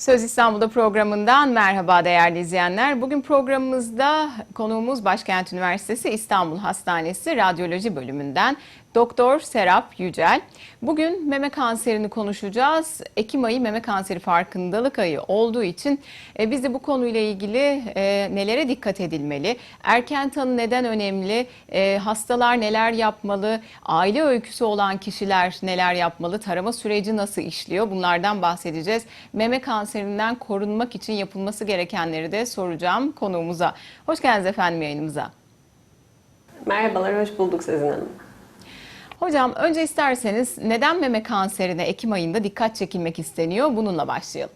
Söz İstanbul'da programından merhaba değerli izleyenler. Bugün programımızda konuğumuz Başkent Üniversitesi İstanbul Hastanesi Radyoloji Bölümünden Doktor Serap Yücel. Bugün meme kanserini konuşacağız. Ekim ayı meme kanseri farkındalık ayı olduğu için e, biz de bu konuyla ilgili e, nelere dikkat edilmeli? Erken tanı neden önemli? E, hastalar neler yapmalı? Aile öyküsü olan kişiler neler yapmalı? Tarama süreci nasıl işliyor? Bunlardan bahsedeceğiz. Meme kanserinden korunmak için yapılması gerekenleri de soracağım konuğumuza. Hoş geldiniz efendim yayınımıza. Merhabalar, hoş bulduk Sezin Hanım. Hocam önce isterseniz neden meme kanserine Ekim ayında dikkat çekilmek isteniyor? Bununla başlayalım.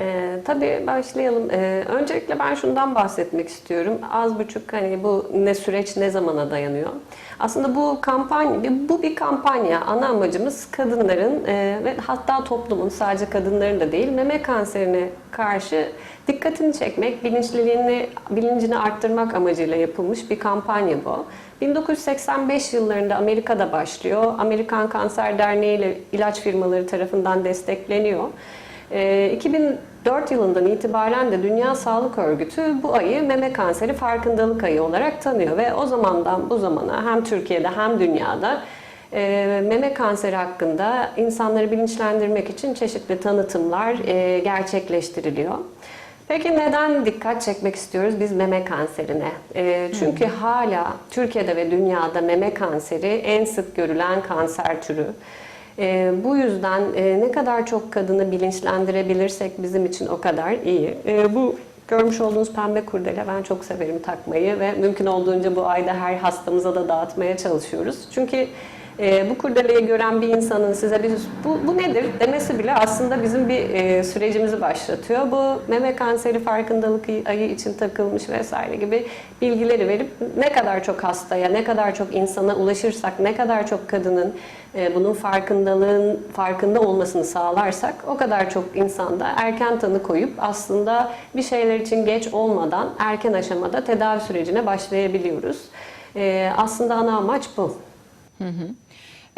Ee, tabii başlayalım. Ee, öncelikle ben şundan bahsetmek istiyorum. Az buçuk hani bu ne süreç ne zamana dayanıyor. Aslında bu kampanya, bu bir kampanya. Ana amacımız kadınların e, ve hatta toplumun sadece kadınların da değil meme kanserine karşı dikkatini çekmek, bilinçliliğini, bilincini arttırmak amacıyla yapılmış bir kampanya bu. 1985 yıllarında Amerika'da başlıyor. Amerikan Kanser Derneği ile ilaç firmaları tarafından destekleniyor. Ee, 2004 yılından itibaren de Dünya Sağlık Örgütü bu ayı meme kanseri farkındalık ayı olarak tanıyor ve o zamandan bu zamana hem Türkiye'de hem dünyada e, meme kanseri hakkında insanları bilinçlendirmek için çeşitli tanıtımlar e, gerçekleştiriliyor. Peki neden dikkat çekmek istiyoruz biz meme kanserine? E, çünkü hala Türkiye'de ve dünyada meme kanseri en sık görülen kanser türü. E, bu yüzden e, ne kadar çok kadını bilinçlendirebilirsek bizim için o kadar iyi. E, bu görmüş olduğunuz pembe kurdele ben çok severim takmayı ve mümkün olduğunca bu ayda her hastamıza da dağıtmaya çalışıyoruz. Çünkü e, bu kurdeleyi gören bir insanın size bir bu, bu nedir demesi bile aslında bizim bir e, sürecimizi başlatıyor. Bu meme kanseri farkındalık ayı için takılmış vesaire gibi bilgileri verip ne kadar çok hastaya, ne kadar çok insana ulaşırsak, ne kadar çok kadının e, bunun farkındalığın farkında olmasını sağlarsak o kadar çok insanda erken tanı koyup aslında bir şeyler için geç olmadan erken aşamada tedavi sürecine başlayabiliyoruz. E, aslında ana amaç bu.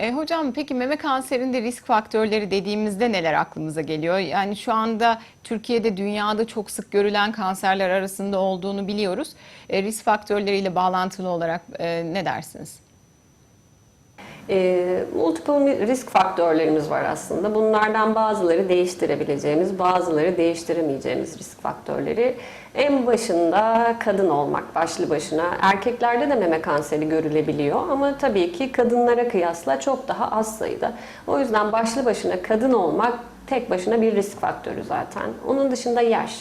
E, hocam peki meme kanserinde risk faktörleri dediğimizde neler aklımıza geliyor? Yani şu anda Türkiye'de dünyada çok sık görülen kanserler arasında olduğunu biliyoruz. E, risk faktörleriyle bağlantılı olarak e, ne dersiniz? E, multiple risk faktörlerimiz var aslında. Bunlardan bazıları değiştirebileceğimiz, bazıları değiştiremeyeceğimiz risk faktörleri. En başında kadın olmak başlı başına. Erkeklerde de meme kanseri görülebiliyor ama tabii ki kadınlara kıyasla çok daha az sayıda. O yüzden başlı başına kadın olmak tek başına bir risk faktörü zaten. Onun dışında yaş.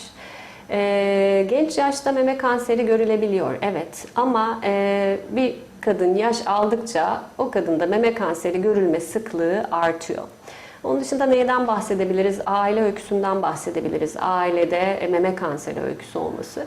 Ee, genç yaşta meme kanseri görülebiliyor, evet. Ama e, bir kadın yaş aldıkça o kadında meme kanseri görülme sıklığı artıyor. Onun dışında neyden bahsedebiliriz? Aile öyküsünden bahsedebiliriz. Ailede meme kanseri öyküsü olması.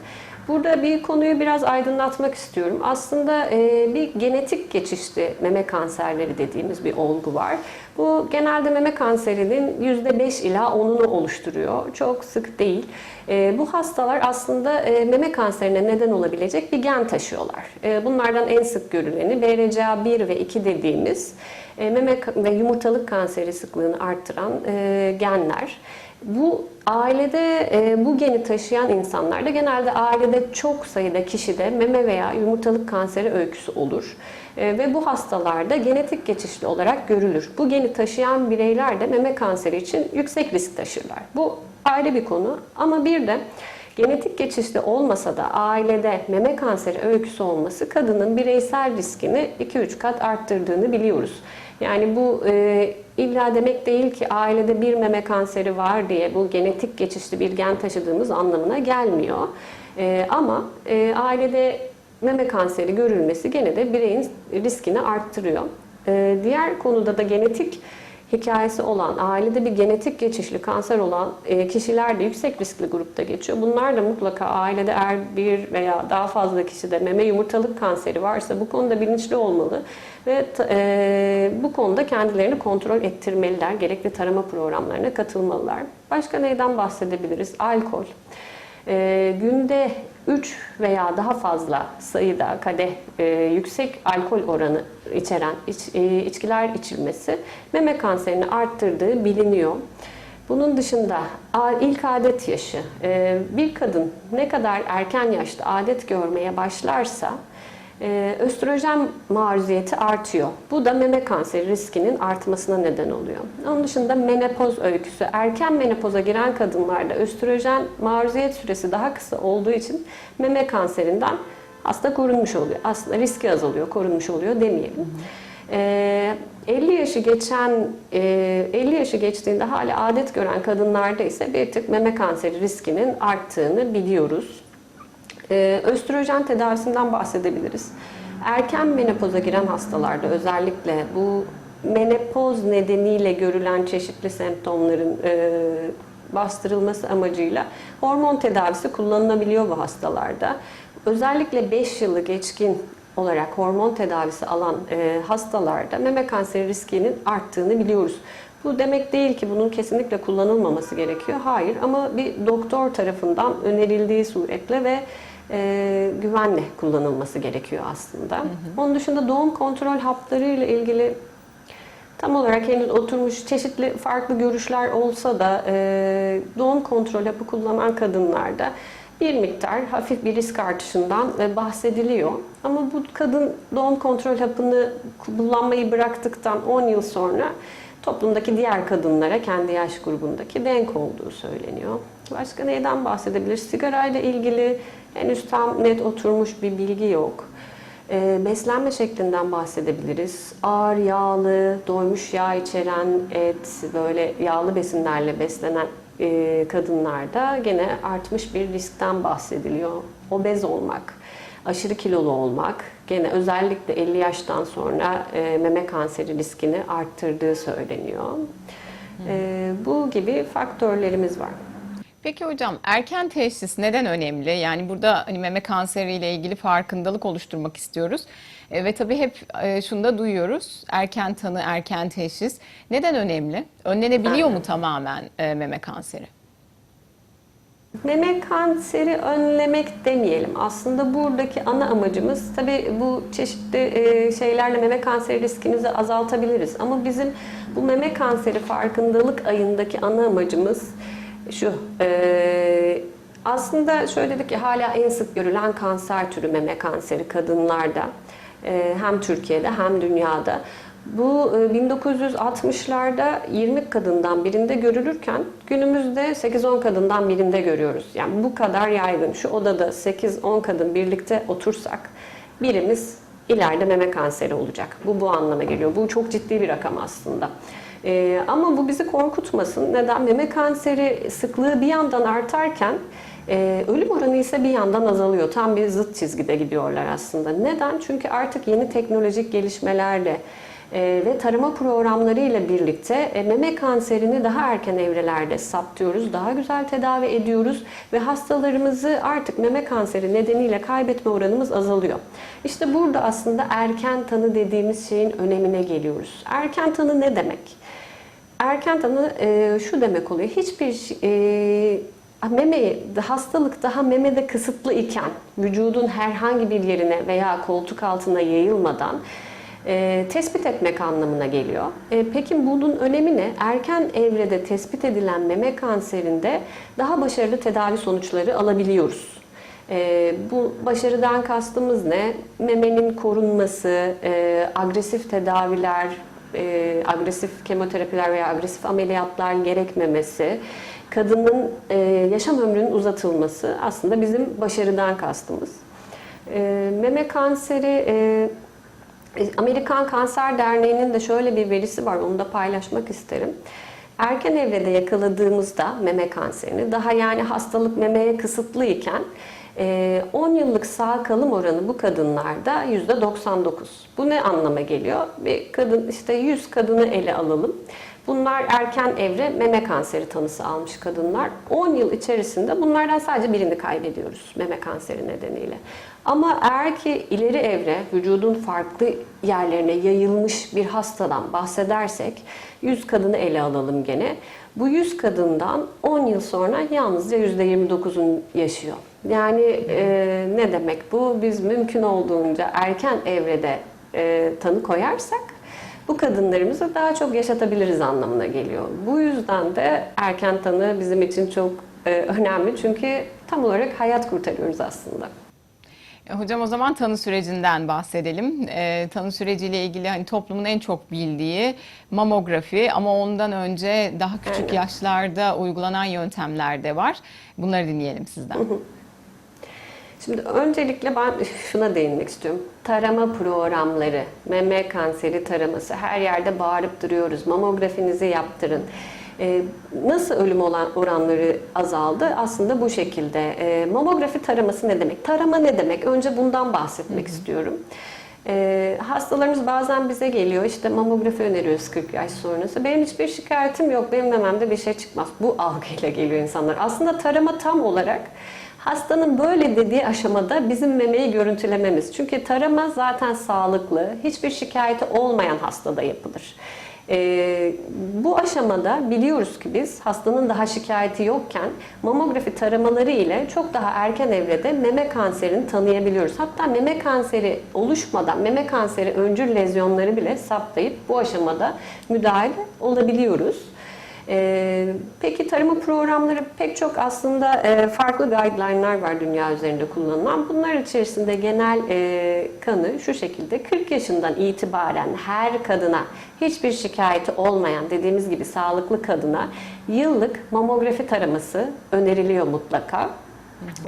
Burada bir konuyu biraz aydınlatmak istiyorum. Aslında e, bir genetik geçişli meme kanserleri dediğimiz bir olgu var. Bu genelde meme kanserinin %5 ila 10'unu oluşturuyor. Çok sık değil. E, bu hastalar aslında e, meme kanserine neden olabilecek bir gen taşıyorlar. Bunlardan en sık görüleni BRCA1 ve 2 dediğimiz meme ve yumurtalık kanseri sıklığını arttıran e, genler. Bu ailede e, bu geni taşıyan insanlarda genelde ailede çok sayıda kişide meme veya yumurtalık kanseri öyküsü olur. E, ve bu hastalarda genetik geçişli olarak görülür. Bu geni taşıyan bireyler de meme kanseri için yüksek risk taşırlar. Bu ayrı bir konu ama bir de genetik geçişli olmasa da ailede meme kanseri öyküsü olması kadının bireysel riskini 2-3 kat arttırdığını biliyoruz. Yani bu e, illa demek değil ki ailede bir meme kanseri var diye bu genetik geçişli bir gen taşıdığımız anlamına gelmiyor. E, ama e, ailede meme kanseri görülmesi gene de bireyin riskini arttırıyor. E, diğer konuda da genetik hikayesi olan, ailede bir genetik geçişli kanser olan e, kişiler de yüksek riskli grupta geçiyor. Bunlar da mutlaka ailede eğer bir veya daha fazla kişide meme yumurtalık kanseri varsa bu konuda bilinçli olmalı ve e, bu konuda kendilerini kontrol ettirmeliler. Gerekli tarama programlarına katılmalılar. Başka neyden bahsedebiliriz? Alkol. E, günde 3 veya daha fazla sayıda kadeh e, yüksek alkol oranı içeren iç, e, içkiler içilmesi meme kanserini arttırdığı biliniyor. Bunun dışında ilk adet yaşı, e, bir kadın ne kadar erken yaşta adet görmeye başlarsa e, östrojen maruziyeti artıyor. Bu da meme kanseri riskinin artmasına neden oluyor. Onun dışında menopoz öyküsü, erken menopoza giren kadınlarda östrojen maruziyet süresi daha kısa olduğu için meme kanserinden hasta korunmuş oluyor. Aslında riski azalıyor, korunmuş oluyor demeyelim. Ee, 50 yaşı geçen, e, 50 yaşı geçtiğinde hala adet gören kadınlarda ise bir tık meme kanseri riskinin arttığını biliyoruz. Ee, östrojen tedavisinden bahsedebiliriz. Erken menopoza giren hastalarda özellikle bu menopoz nedeniyle görülen çeşitli semptomların e, bastırılması amacıyla hormon tedavisi kullanılabiliyor bu hastalarda. Özellikle 5 yılı geçkin olarak hormon tedavisi alan e, hastalarda meme kanseri riskinin arttığını biliyoruz. Bu demek değil ki bunun kesinlikle kullanılmaması gerekiyor. Hayır ama bir doktor tarafından önerildiği suretle ve e, güvenle kullanılması gerekiyor aslında. Onun dışında doğum kontrol hapları ile ilgili tam olarak henüz oturmuş çeşitli farklı görüşler olsa da e, doğum kontrol hapı kullanan kadınlarda bir miktar hafif bir risk artışından e, bahsediliyor. Ama bu kadın doğum kontrol hapını kullanmayı bıraktıktan 10 yıl sonra toplumdaki diğer kadınlara kendi yaş grubundaki denk olduğu söyleniyor. Başka neyden bahsedebiliriz? Sigarayla ilgili henüz tam net oturmuş bir bilgi yok. E, beslenme şeklinden bahsedebiliriz. Ağır yağlı, doymuş yağ içeren et, böyle yağlı besinlerle beslenen e, kadınlarda gene artmış bir riskten bahsediliyor. Obez olmak, aşırı kilolu olmak, gene özellikle 50 yaştan sonra e, meme kanseri riskini arttırdığı söyleniyor. E, bu gibi faktörlerimiz var. Peki hocam erken teşhis neden önemli? Yani burada hani meme kanseri ile ilgili farkındalık oluşturmak istiyoruz. E, ve tabii hep e, şunu da duyuyoruz. Erken tanı, erken teşhis. Neden önemli? Önlenebiliyor mu tamamen e, meme kanseri? Meme kanseri önlemek demeyelim. Aslında buradaki ana amacımız tabii bu çeşitli e, şeylerle meme kanseri riskimizi azaltabiliriz. Ama bizim bu meme kanseri farkındalık ayındaki ana amacımız şu. e, aslında şöyle dedik ki hala en sık görülen kanser türü meme kanseri kadınlarda. E, hem Türkiye'de hem dünyada. Bu e, 1960'larda 20 kadından birinde görülürken günümüzde 8-10 kadından birinde görüyoruz. Yani bu kadar yaygın. Şu odada 8-10 kadın birlikte otursak birimiz ileride meme kanseri olacak. Bu bu anlama geliyor. Bu çok ciddi bir rakam aslında. Ee, ama bu bizi korkutmasın. Neden? Meme kanseri sıklığı bir yandan artarken e, ölüm oranı ise bir yandan azalıyor. Tam bir zıt çizgide gidiyorlar aslında. Neden? Çünkü artık yeni teknolojik gelişmelerle e, ve tarama programları ile birlikte e, meme kanserini daha erken evrelerde saptıyoruz, daha güzel tedavi ediyoruz ve hastalarımızı artık meme kanseri nedeniyle kaybetme oranımız azalıyor. İşte burada aslında erken tanı dediğimiz şeyin önemine geliyoruz. Erken tanı ne demek? Erken tanı e, şu demek oluyor. Hiçbir şey- e, memeyi hastalık daha memede kısıtlı iken vücudun herhangi bir yerine veya koltuk altına yayılmadan e, tespit etmek anlamına geliyor. E, peki bunun önemi ne? Erken evrede tespit edilen meme kanserinde daha başarılı tedavi sonuçları alabiliyoruz. E, bu başarıdan kastımız ne? Memenin korunması, e, agresif tedaviler, e, agresif kemoterapiler veya agresif ameliyatlar gerekmemesi, kadının e, yaşam ömrünün uzatılması aslında bizim başarıdan kastımız. E, meme kanseri e, Amerikan Kanser Derneği'nin de şöyle bir verisi var, onu da paylaşmak isterim. Erken evrede yakaladığımızda meme kanserini, daha yani hastalık memeye kısıtlı iken 10 yıllık sağ kalım oranı bu kadınlarda %99. Bu ne anlama geliyor? Bir kadın işte 100 kadını ele alalım. Bunlar erken evre meme kanseri tanısı almış kadınlar. 10 yıl içerisinde bunlardan sadece birini kaybediyoruz meme kanseri nedeniyle. Ama eğer ki ileri evre vücudun farklı yerlerine yayılmış bir hastadan bahsedersek 100 kadını ele alalım gene. Bu 100 kadından 10 yıl sonra yalnızca %29'un yaşıyor. Yani e, ne demek bu? Biz mümkün olduğunca erken evrede e, tanı koyarsak bu kadınlarımızı daha çok yaşatabiliriz anlamına geliyor. Bu yüzden de erken tanı bizim için çok e, önemli çünkü tam olarak hayat kurtarıyoruz aslında. E, Hocam o zaman tanı sürecinden bahsedelim. E, tanı süreciyle ilgili hani toplumun en çok bildiği mamografi ama ondan önce daha küçük Aynen. yaşlarda uygulanan yöntemler de var. Bunları dinleyelim sizden. Şimdi öncelikle ben şuna değinmek istiyorum. Tarama programları, meme kanseri taraması her yerde bağırıp duruyoruz. Mamografinizi yaptırın. Ee, nasıl ölüm olan oranları azaldı? Aslında bu şekilde. Ee, mamografi taraması ne demek? Tarama ne demek? Önce bundan bahsetmek istiyorum. Ee, hastalarımız bazen bize geliyor işte mamografi öneriyoruz 40 yaş sonrası. Benim hiçbir şikayetim yok, benim mememde bir şey çıkmaz. Bu algıyla geliyor insanlar. Aslında tarama tam olarak Hastanın böyle dediği aşamada bizim memeyi görüntülememiz. Çünkü tarama zaten sağlıklı, hiçbir şikayeti olmayan hastada yapılır. Ee, bu aşamada biliyoruz ki biz hastanın daha şikayeti yokken mamografi taramaları ile çok daha erken evrede meme kanserini tanıyabiliyoruz. Hatta meme kanseri oluşmadan meme kanseri öncül lezyonları bile saptayıp bu aşamada müdahale olabiliyoruz. Ee, peki tarama programları pek çok aslında e, farklı guideline'lar var dünya üzerinde kullanılan. Bunlar içerisinde genel e, kanı şu şekilde 40 yaşından itibaren her kadına hiçbir şikayeti olmayan dediğimiz gibi sağlıklı kadına yıllık mamografi taraması öneriliyor mutlaka.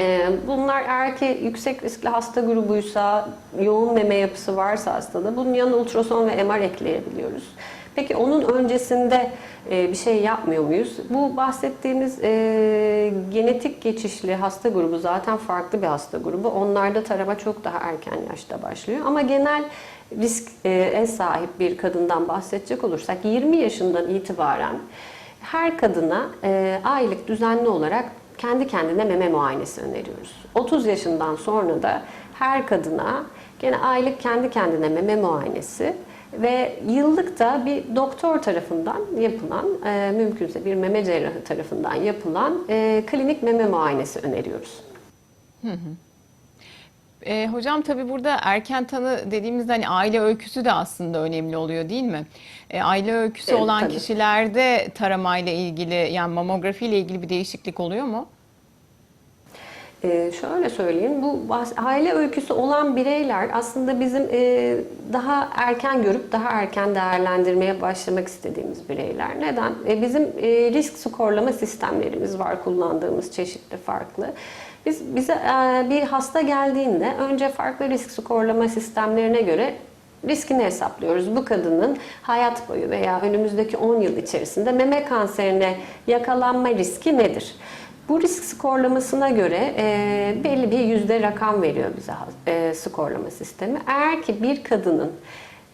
Ee, Bunlar eğer ki yüksek riskli hasta grubuysa, yoğun meme yapısı varsa hastada bunun yanına ultrason ve MR ekleyebiliyoruz. Peki onun öncesinde e, bir şey yapmıyor muyuz? Bu bahsettiğimiz e, genetik geçişli hasta grubu zaten farklı bir hasta grubu. Onlarda tarama çok daha erken yaşta başlıyor. Ama genel riske sahip bir kadından bahsedecek olursak 20 yaşından itibaren her kadına e, aylık düzenli olarak kendi kendine meme muayenesi öneriyoruz. 30 yaşından sonra da her kadına gene aylık kendi kendine meme muayenesi ve yıllık da bir doktor tarafından yapılan, e, mümkünse bir meme cerrahı tarafından yapılan e, klinik meme muayenesi öneriyoruz. E, hocam tabii burada erken tanı dediğimizde hani aile öyküsü de aslında önemli oluyor değil mi? E, aile öyküsü Evet, olan tabii. kişilerde taramayla ilgili yani mamografi ile ilgili bir değişiklik oluyor mu? Ee, şöyle söyleyeyim, bu aile öyküsü olan bireyler aslında bizim e, daha erken görüp daha erken değerlendirmeye başlamak istediğimiz bireyler. Neden? E, bizim e, risk skorlama sistemlerimiz var kullandığımız çeşitli farklı. Biz bize e, bir hasta geldiğinde önce farklı risk skorlama sistemlerine göre riskini hesaplıyoruz. Bu kadının hayat boyu veya önümüzdeki 10 yıl içerisinde meme kanserine yakalanma riski nedir? Bu risk skorlamasına göre e, belli bir yüzde rakam veriyor bize e, skorlama sistemi. Eğer ki bir kadının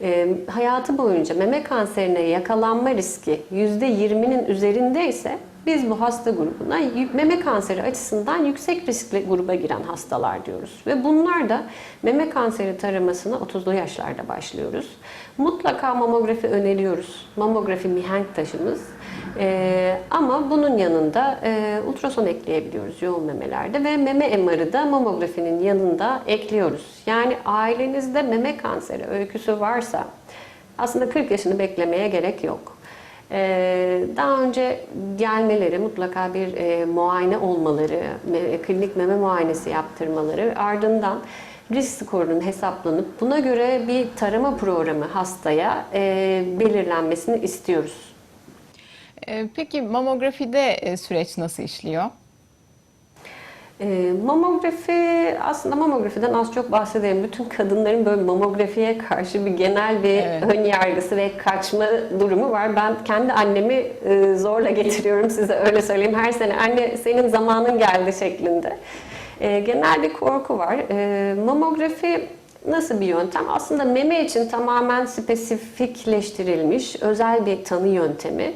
e, hayatı boyunca meme kanserine yakalanma riski yüzde 20'nin üzerinde ise biz bu hasta grubuna meme kanseri açısından yüksek riskli gruba giren hastalar diyoruz. Ve bunlar da meme kanseri taramasına 30'lu yaşlarda başlıyoruz. Mutlaka mamografi öneriyoruz. Mamografi mihenk taşımız. Ee, ama bunun yanında e, ultrason ekleyebiliyoruz yoğun memelerde ve meme MR'ı da mamografinin yanında ekliyoruz. Yani ailenizde meme kanseri öyküsü varsa aslında 40 yaşını beklemeye gerek yok. Ee, daha önce gelmeleri, mutlaka bir e, muayene olmaları, me- klinik meme muayenesi yaptırmaları, ardından risk skorunun hesaplanıp buna göre bir tarama programı hastaya e, belirlenmesini istiyoruz. E, peki mamografide e, süreç nasıl işliyor? E, mamografi, aslında mamografiden az çok bahsedelim. Bütün kadınların böyle mamografiye karşı bir genel bir Evet. ön yargısı ve kaçma durumu var. Ben kendi annemi e, zorla getiriyorum size öyle söyleyeyim. Her sene anne senin zamanın geldi şeklinde. E, genel bir korku var. E, mamografi nasıl bir yöntem? Aslında meme için tamamen spesifikleştirilmiş özel bir tanı yöntemi.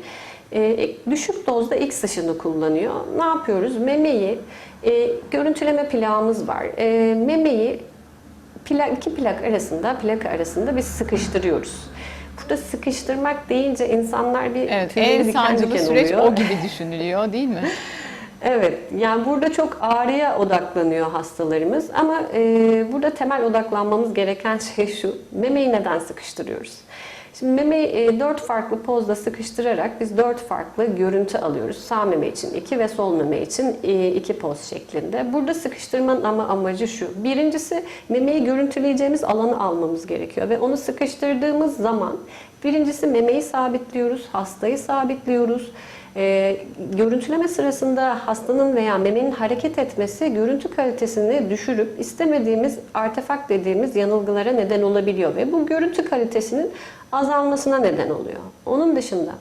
E, düşük dozda X ışını kullanıyor. Ne yapıyoruz? Memeyi, e, görüntüleme plağımız var. E, memeyi plak, iki plak arasında, plaka arasında biz sıkıştırıyoruz. Burada sıkıştırmak deyince insanlar bir Evet, en sancılı süreç oluyor. o gibi düşünülüyor değil mi? Evet, yani burada çok ağrıya odaklanıyor hastalarımız ama e, burada temel odaklanmamız gereken şey şu, memeyi neden sıkıştırıyoruz? Şimdi memeyi e, dört farklı pozda sıkıştırarak biz dört farklı görüntü alıyoruz. Sağ meme için iki ve sol meme için e, iki poz şeklinde. Burada sıkıştırmanın ama amacı şu. Birincisi memeyi görüntüleyeceğimiz alanı almamız gerekiyor ve onu sıkıştırdığımız zaman birincisi memeyi sabitliyoruz, hastayı sabitliyoruz. E, görüntüleme sırasında hastanın veya memenin hareket etmesi görüntü kalitesini düşürüp istemediğimiz artefakt dediğimiz yanılgılara neden olabiliyor ve bu görüntü kalitesinin azalmasına neden oluyor. Onun dışında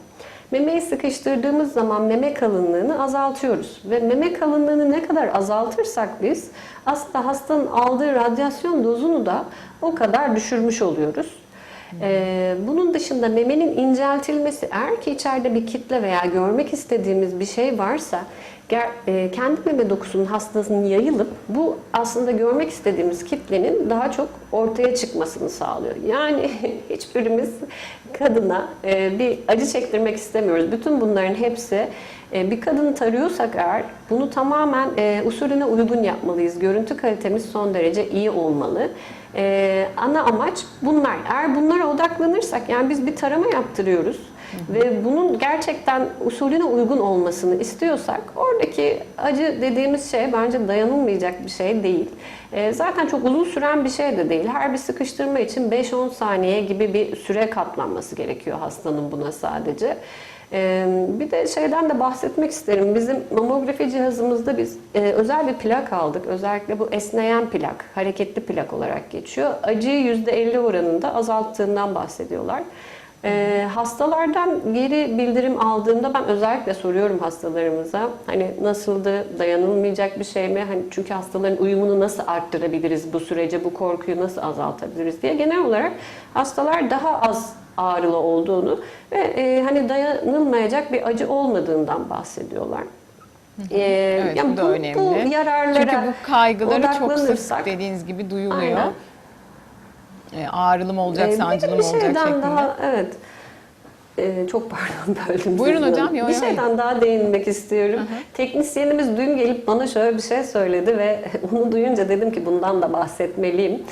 memeyi sıkıştırdığımız zaman meme kalınlığını azaltıyoruz ve meme kalınlığını ne kadar azaltırsak biz aslında hastanın aldığı radyasyon dozunu da o kadar düşürmüş oluyoruz. Ee, bunun dışında memenin inceltilmesi eğer ki içeride bir kitle veya görmek istediğimiz bir şey varsa e, kendi meme dokusunun hastasının yayılıp bu aslında görmek istediğimiz kitlenin daha çok ortaya çıkmasını sağlıyor. Yani hiçbirimiz kadına e, bir acı çektirmek istemiyoruz. Bütün bunların hepsi e, bir kadını tarıyorsak eğer bunu tamamen usulüne uygun yapmalıyız. Görüntü kalitemiz son derece iyi olmalı. Ee, ana amaç bunlar. Eğer bunlara odaklanırsak, yani biz bir tarama yaptırıyoruz ve bunun gerçekten usulüne uygun olmasını istiyorsak, oradaki acı dediğimiz şey bence dayanılmayacak bir şey değil. Ee, zaten çok uzun süren bir şey de değil. Her bir sıkıştırma için 5-10 saniye gibi bir süre katlanması gerekiyor hastanın buna sadece. Bir de şeyden de bahsetmek isterim. Bizim mamografi cihazımızda biz özel bir plak aldık. Özellikle bu esneyen plak, hareketli plak olarak geçiyor. Acıyı %50 oranında azalttığından bahsediyorlar. Ee, hastalardan geri bildirim aldığımda ben özellikle soruyorum hastalarımıza hani nasıldı, dayanılmayacak bir şey mi? Hani çünkü hastaların uyumunu nasıl arttırabiliriz bu sürece, bu korkuyu nasıl azaltabiliriz diye genel olarak hastalar daha az ağrılı olduğunu ve e, hani dayanılmayacak bir acı olmadığından bahsediyorlar. Ee, Evet yani bu da önemli. Bu yararlara Çünkü bu kaygıları çok sık dediğiniz gibi duyuluyor. Aynen. E, ağrılı mı olacak, de sancılı mı olacak şeyden şeklinde. daha evet. Ee, çok pardon böldüm. Buyurun sizi. hocam, yo, Bir yo, şeyden daha değinmek istiyorum. Teknisyenimiz dün gelip bana şöyle bir şey söyledi ve onu duyunca dedim ki bundan da bahsetmeliyim.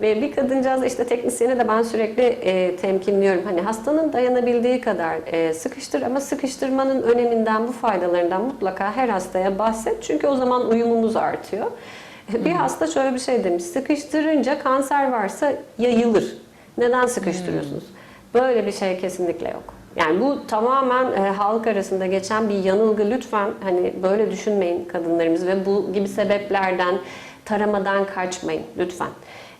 Ve bir kadıncağız işte teknisyene de ben sürekli e, temkinliyorum. Hani hastanın dayanabildiği kadar e, sıkıştır ama sıkıştırmanın öneminden, bu faydalarından mutlaka her hastaya bahset. Çünkü o zaman uyumumuz artıyor. Bir hasta şöyle bir şey demiş. Sıkıştırınca kanser varsa yayılır. Neden sıkıştırıyorsunuz? Böyle bir şey kesinlikle yok. Yani bu tamamen e, halk arasında geçen bir yanılgı. Lütfen hani böyle düşünmeyin kadınlarımız ve bu gibi sebeplerden taramadan kaçmayın lütfen.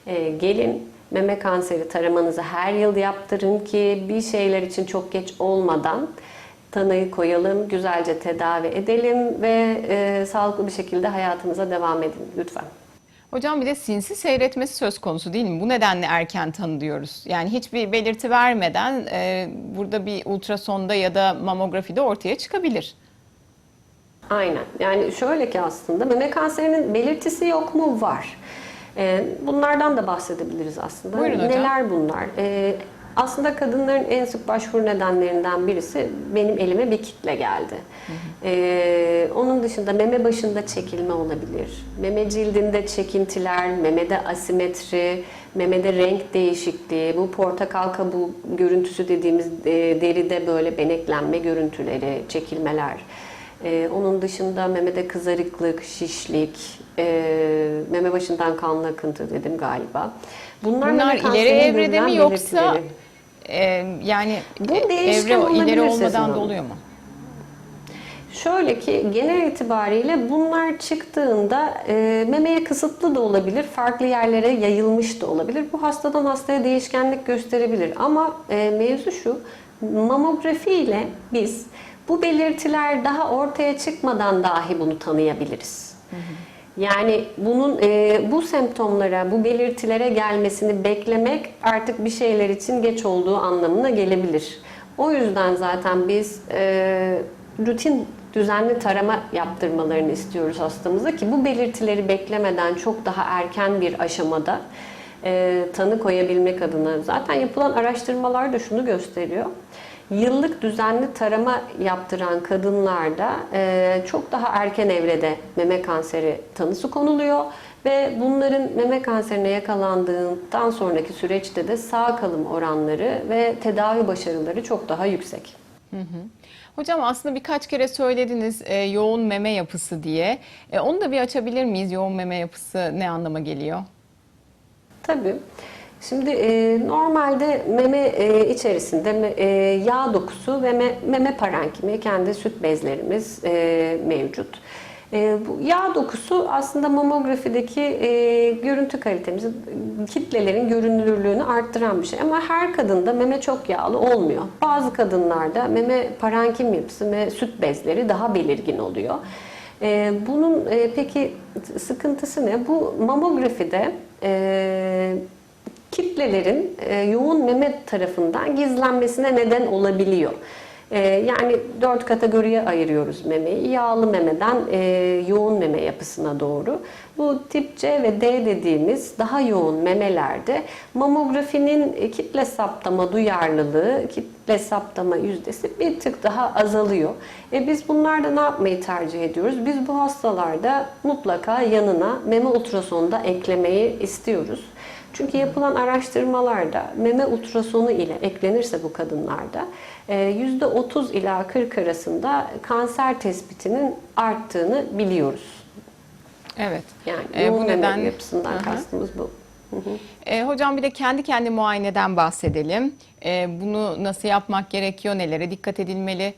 E, gelin meme kanseri taramanızı her yıl yaptırın ki bir şeyler için çok geç olmadan tanıyı koyalım, güzelce tedavi edelim ve e, sağlıklı bir şekilde hayatımıza devam edin lütfen. Hocam bir de sinsi seyretmesi söz konusu değil mi? Bu nedenle erken tanı diyoruz. Yani hiçbir belirti vermeden e, burada bir ultrasonda ya da mamografide ortaya çıkabilir. Aynen. Yani şöyle ki aslında meme kanserinin belirtisi yok mu? Var. Ee, bunlardan da bahsedebiliriz aslında. Buyurun hocam. Neler bunlar? Aslında kadınların en sık başvuru nedenlerinden birisi benim elime bir kitle geldi. Ee, onun dışında meme başında çekilme olabilir. Meme cildinde çekintiler, memede asimetri, memede renk değişikliği, bu portakal kabuğu görüntüsü dediğimiz e, deride böyle beneklenme görüntüleri, çekilmeler. Ee, onun dışında memede kızarıklık, şişlik, e, meme başından kanlı akıntı dedim galiba. Bunlar meme ileri evrede mi yoksa belirtileri. E, yani Bu e, evre ileri olmadan da oluyor mu? Şöyle ki genel itibariyle bunlar çıktığında e, memeye kısıtlı da olabilir, farklı yerlere yayılmış da olabilir. Bu hastadan hastaya değişkenlik gösterebilir. Ama e, mevzu şu, mamografi ile biz bu belirtiler daha ortaya çıkmadan dahi bunu tanıyabiliriz. Yani bunun e, bu semptomlara, bu belirtilere gelmesini beklemek artık bir şeyler için geç olduğu anlamına gelebilir. O yüzden zaten biz e, rutin düzenli tarama yaptırmalarını istiyoruz hastamıza ki bu belirtileri beklemeden çok daha erken bir aşamada e, tanı koyabilmek adına. Zaten yapılan araştırmalar da şunu gösteriyor. Yıllık düzenli tarama yaptıran kadınlarda e, çok daha erken evrede meme kanseri tanısı konuluyor Ve bunların meme kanserine yakalandığından sonraki süreçte de sağ kalım oranları ve tedavi başarıları çok daha yüksek. Hocam aslında birkaç kere söylediniz e, yoğun meme yapısı diye. E, onu da bir açabilir miyiz? Yoğun meme yapısı ne anlama geliyor? Tabii. Şimdi e, normalde meme e, içerisinde e, yağ dokusu ve me- meme parenkimi, kendi süt bezlerimiz e, mevcut. E, bu yağ dokusu aslında mamografideki e, görüntü kalitemizi, kitlelerin görünürlüğünü arttıran bir şey. Ama her kadında meme çok yağlı olmuyor. Bazı kadınlarda meme parenkim yapısı ve süt bezleri daha belirgin oluyor. E, bunun e, peki sıkıntısı ne? Bu mamografide e, kitlelerin e, yoğun meme tarafından gizlenmesine neden olabiliyor. E, yani dört kategoriye ayırıyoruz memeyi. Yağlı memeden e, yoğun meme yapısına doğru. Bu tip C ve D dediğimiz daha yoğun memelerde mamografinin kitle saptama duyarlılığı, kitle saptama yüzdesi bir tık daha azalıyor. E biz bunlarda ne yapmayı tercih ediyoruz? Biz bu hastalarda mutlaka yanına meme ultrasonu da eklemeyi istiyoruz. Çünkü yapılan araştırmalarda meme ultrasonu ile eklenirse bu kadınlarda e, %30 ila 40 arasında kanser tespitinin arttığını biliyoruz. Evet. Yani E, bu neden- yapısından hı. kastımız bu. E, hocam bir de kendi kendi muayeneden bahsedelim. E, bunu nasıl yapmak gerekiyor? Nelere dikkat edilmeli?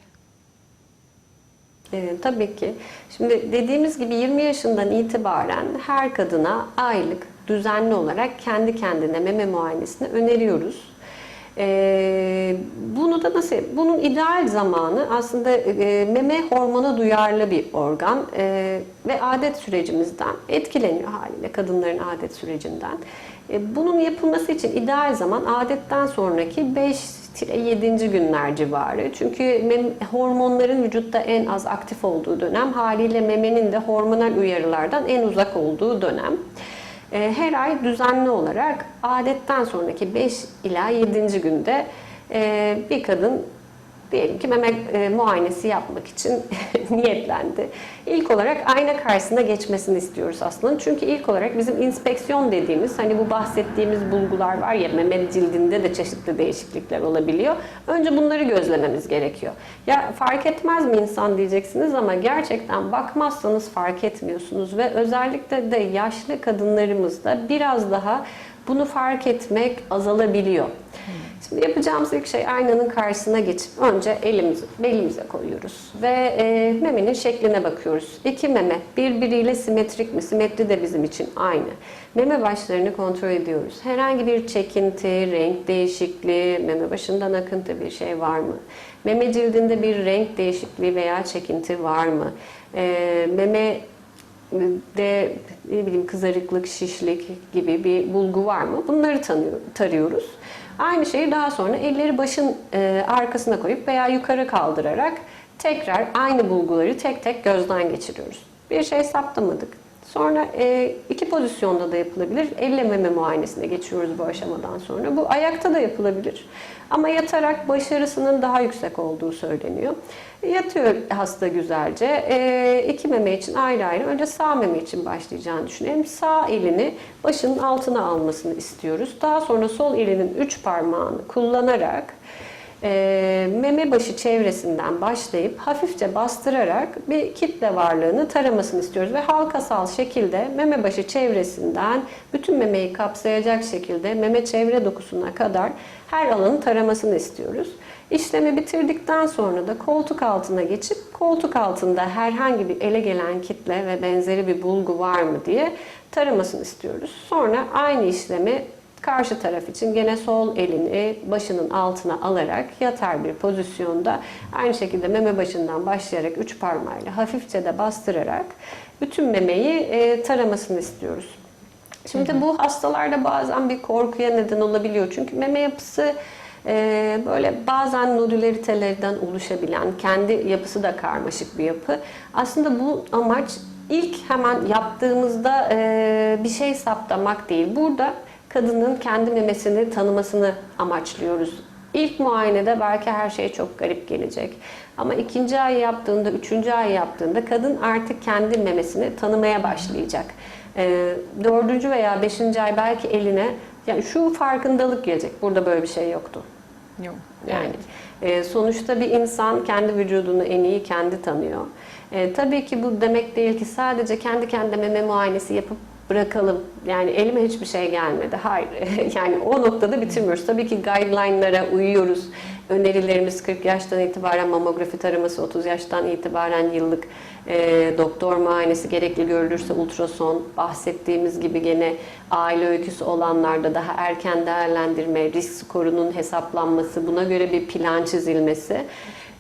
Ee, tabii ki. Şimdi dediğimiz gibi 20 yaşından itibaren her kadına aylık düzenli olarak kendi kendine meme muayenesini öneriyoruz. Ee, bunu da nasıl? Bunun ideal zamanı aslında e, meme hormona duyarlı bir organ e, ve adet sürecimizden etkileniyor haliyle kadınların adet sürecinden. E, bunun yapılması için ideal zaman adetten sonraki 5 7. günler civarı. Çünkü hormonların vücutta en az aktif olduğu dönem haliyle memenin de hormonal uyarılardan en uzak olduğu dönem. E, Her ay düzenli olarak adetten sonraki 5 ila 7. günde e, bir kadın diyelim ki meme e, muayenesi yapmak için niyetlendi. İlk olarak ayna karşısına geçmesini istiyoruz aslında. Çünkü ilk olarak bizim inspeksiyon dediğimiz hani bu bahsettiğimiz bulgular var ya meme cildinde de çeşitli değişiklikler olabiliyor. Önce bunları gözlememiz gerekiyor. Ya fark etmez mi insan diyeceksiniz ama gerçekten bakmazsanız fark etmiyorsunuz ve özellikle de yaşlı kadınlarımızda biraz daha bunu fark etmek azalabiliyor. Şimdi yapacağımız ilk şey aynanın karşısına geçip önce elimizi belimize koyuyoruz ve e, memenin şekline bakıyoruz. İki meme birbiriyle simetrik mi? Simetri de bizim için aynı. Meme başlarını kontrol ediyoruz. Herhangi bir çekinti, renk değişikliği, meme başından akıntı bir şey var mı? Meme cildinde bir renk değişikliği veya çekinti var mı? E, meme de ne bileyim kızarıklık, şişlik gibi bir bulgu var mı? Bunları tanıyor, tarıyoruz. Aynı şeyi daha sonra elleri başın e, arkasına koyup veya yukarı kaldırarak tekrar aynı bulguları tek tek gözden geçiriyoruz. Bir şey saptamadık. Sonra e, iki pozisyonda da yapılabilir. Elle meme muayenesine geçiyoruz bu aşamadan sonra. Bu ayakta da yapılabilir. Ama yatarak başarısının daha yüksek olduğu söyleniyor. Yatıyor hasta güzelce. E, iki meme için ayrı ayrı. Önce sağ meme için başlayacağını düşünelim. Sağ elini başının altına almasını istiyoruz. Daha sonra sol elinin üç parmağını kullanarak e, meme başı çevresinden başlayıp hafifçe bastırarak bir kitle varlığını taramasını istiyoruz ve halkasal şekilde meme başı çevresinden bütün memeyi kapsayacak şekilde meme çevre dokusuna kadar her alanı taramasını istiyoruz. İşlemi bitirdikten sonra da koltuk altına geçip koltuk altında herhangi bir ele gelen kitle ve benzeri bir bulgu var mı diye taramasını istiyoruz. Sonra aynı işlemi Karşı taraf için gene sol elini başının altına alarak yatar bir pozisyonda aynı şekilde meme başından başlayarak üç parmağıyla hafifçe de bastırarak bütün memeyi e, taramasını istiyoruz. Şimdi bu hastalarda bazen bir korkuya neden olabiliyor. Çünkü meme yapısı e, böyle bazen nodüleritelerden oluşabilen, kendi yapısı da karmaşık bir yapı. Aslında bu amaç ilk hemen yaptığımızda e, bir şey saptamak değil. Burada kadının kendi memesini tanımasını amaçlıyoruz. İlk muayenede belki her şey çok garip gelecek. Ama ikinci ay yaptığında, üçüncü ay yaptığında kadın artık kendi memesini tanımaya başlayacak. e, dördüncü veya beşinci ay belki eline yani şu farkındalık gelecek. Burada böyle bir şey yoktu. Yok. Yani e, sonuçta bir insan kendi vücudunu en iyi kendi tanıyor. E, tabii ki bu demek değil ki sadece kendi kendime meme muayenesi yapıp bırakalım. Yani elime hiçbir şey gelmedi. Hayır. yani o noktada bitirmiyoruz. Tabii ki guideline'lara uyuyoruz. Önerilerimiz 40 yaştan itibaren mamografi taraması, 30 yaştan itibaren yıllık e, doktor muayenesi gerekli görülürse ultrason, bahsettiğimiz gibi gene aile öyküsü olanlarda daha erken değerlendirme, risk skorunun hesaplanması, buna göre bir plan çizilmesi.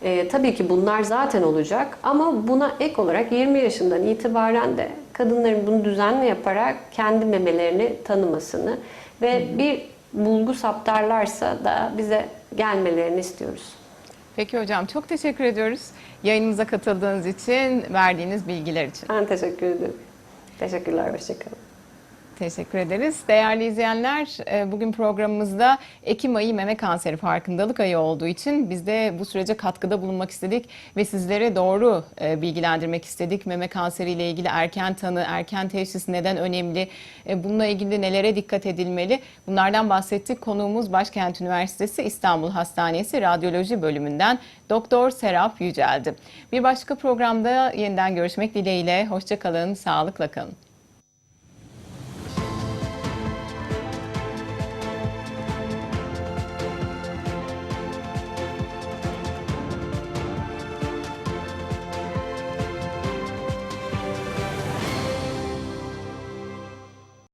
E, tabii ki bunlar zaten olacak ama buna ek olarak 20 yaşından itibaren de kadınların bunu düzenli yaparak kendi memelerini tanımasını ve bir bulgu saptarlarsa da bize gelmelerini istiyoruz. Peki hocam çok teşekkür ediyoruz. Yayınımıza katıldığınız için, verdiğiniz bilgiler için. Ben teşekkür ederim. Teşekkürler, hoşçakalın. Teşekkür ederiz. Değerli izleyenler, e, bugün programımızda Ekim ayı meme kanseri farkındalık ayı olduğu için biz de bu sürece katkıda bulunmak istedik ve sizlere doğru e, bilgilendirmek istedik. Meme kanseri ile ilgili erken tanı, erken teşhis neden önemli, e, bununla ilgili nelere dikkat edilmeli bunlardan bahsettik. Konuğumuz Başkent Üniversitesi İstanbul Hastanesi Radyoloji Bölümünden Doktor Serap Yücel'di. Bir başka programda yeniden görüşmek dileğiyle. Hoşçakalın, sağlıkla kalın.